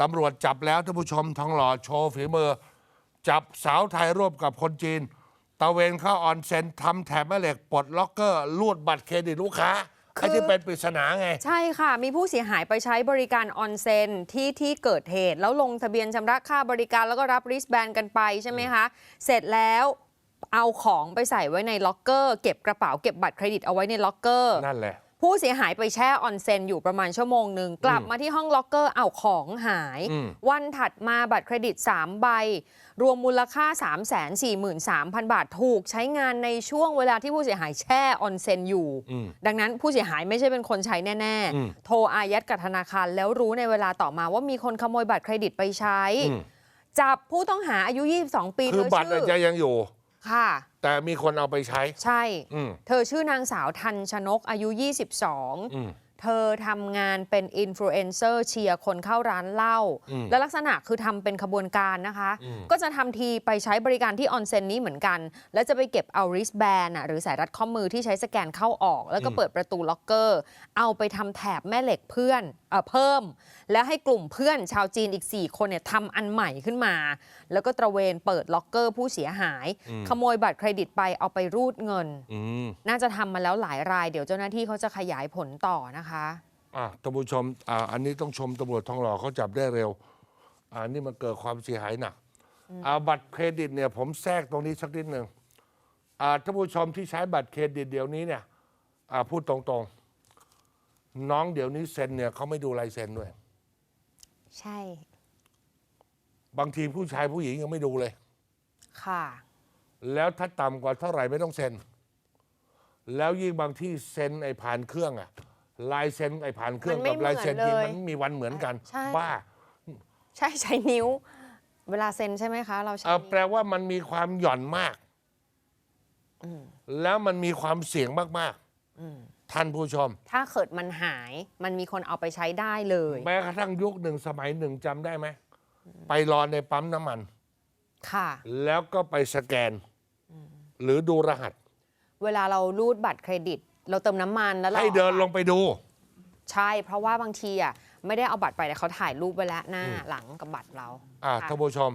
ตำรวจจับแล้วท่านผู้ชมทองหล่อโชว์ฝีมือ จับสาวไทยร่วมกับคนจีน ตะเวนเข้าออนเซ็นทำแถบแม่เหล็กปลดล็อกเกอร์ลูดบัตรเครดิตลูกค้าคือไอ้ที่เป็นปริศนาไง ใช่ค่ะ มีผู้เสียหายไปใช้บริการออนเซ็นที่ที่เกิดเหตุ แล้วลงทะเบียนชำระค่าบริการแล้วก็รับริสแบนกันไปใช่ไหมคะ เสร็จแล้วเอาของไปใส่ไว้ในล็อกเกอร์ เก็บกระเป๋าเก็บบัตรเครดิตเอาไว้ในล็อกเกอร์นั่นแหละ ผู้เสียหายไปแช่ออนเซ็นอยู่ประมาณชั่วโมงหนึ่งกลับมาที่ห้องล็อกเกอร์เอาของหายอืมวันถัดมาบัตรเครดิต 3 ใบ รวมมูลค่า 343,000 บาทถูกใช้งานในช่วงเวลาที่ผู้เสียหายแช่ออนเซ็นอยู่อืมดังนั้นผู้เสียหายไม่ใช่เป็นคนใช้แน่อืมๆโทรอายัดกับธนาคารแล้วรู้ในเวลาต่อมาว่ามีคนขโมยบัตรเครดิตไปใช้อืมจับผู้ต้องหาอายุ 22 ปีคือเธอบัตรชื่อาจจะยังอยู่ ค่ะ แต่มีคนเอาไปใช้ ใช่ อืม เธอชื่อนางสาวทันชนกอายุ 22 อืม เธอทำงานเป็นอินฟลูเอนเซอร์เชียร์คนเข้าร้านเหล้าอืมและลักษณะคือทำเป็นขบวนการนะคะอืมก็จะทำทีไปใช้บริการที่ออนเซ็นนี้เหมือนกัน แล้วจะไปเก็บเอาริสแบนหรือสายรัดข้อมือที่ใช้สแกนเข้าออก แล้วก็เปิดประตูล็อกเกอร์ เอาไปทำแถบแม่เหล็กเพื่อนเออเพิ่ม แล้วให้กลุ่มเพื่อนชาวจีนอีก 4 คนเนี่ยทำอันใหม่ขึ้นมา แล้วก็ตระเวนเปิดล็อกเกอร์ผู้เสียหาย ขโมยบัตรเครดิตไปเอาไปรูดเงินอืมน่าจะทำมาแล้วหลายราย เดี๋ยวเจ้าหน้าที่เขาจะขยายผลต่อนะคะอะท่านผู้ชมอ่าอันนี้ต้องชมตำรวจทองหล่อเขาจับได้เร็วอ่านี่มันเกิดความเสียหายหนักอ่าบัตรเครดิตเนี่ยผมแทรกตรงนี้สักนิดหนึ่งอ่าท่านผู้ชมที่ใช้บัตรเครดิตเดี๋ยวนี้เนี่ยอ่าพูดตรงๆ น้องเดี๋ยวนี้เซ็นเนี่ยเขาไม่ดูลายเซ็นด้วย ใช่ บางทีผู้ชายผู้หญิงยังไม่ดูเลย ค่ะ แล้วถ้าต่ำกว่าเท่าไหร่ไม่ต้องเซ็น แล้วยิ่งบางที่เซ็นไอ้ผ่านเครื่องอะ ลายเซ็นไอ้ผ่านเครื่องมันไม่กับลายเซ็นจริงเหมือนเลย มันไม่มีวันเหมือนกันใช่ บ้าใช่ใช้นิ้ว เวลาเซ็นใช่ไหมคะ เราใช้เอ่อนิ้วแปลว่ามันมีความหย่อนมากแล้วมันมีความเสี่ยงมากๆท่านผู้ชม ถ้าเกิดมันหาย มันมีคนเอาไปใช้ได้เลย แม้กระทั่งยุคหนึ่งสมัยหนึ่งจำได้ไหม ไปรอในปั๊มน้ำมัน ค่ะ แล้วก็ไปสแกน หรือดูรหัส เวลาเรารูดบัตรเครดิต เราเติมน้ำมันแล้วเราให้เดินลงไปดู ใช่ เพราะว่าบางทีอะไม่ได้เอาบัตรไปแต่เขาถ่ายรูปไว้แล้วหน้าหลังกับบัตรเราอ่าค่ะ ท่านผู้ชม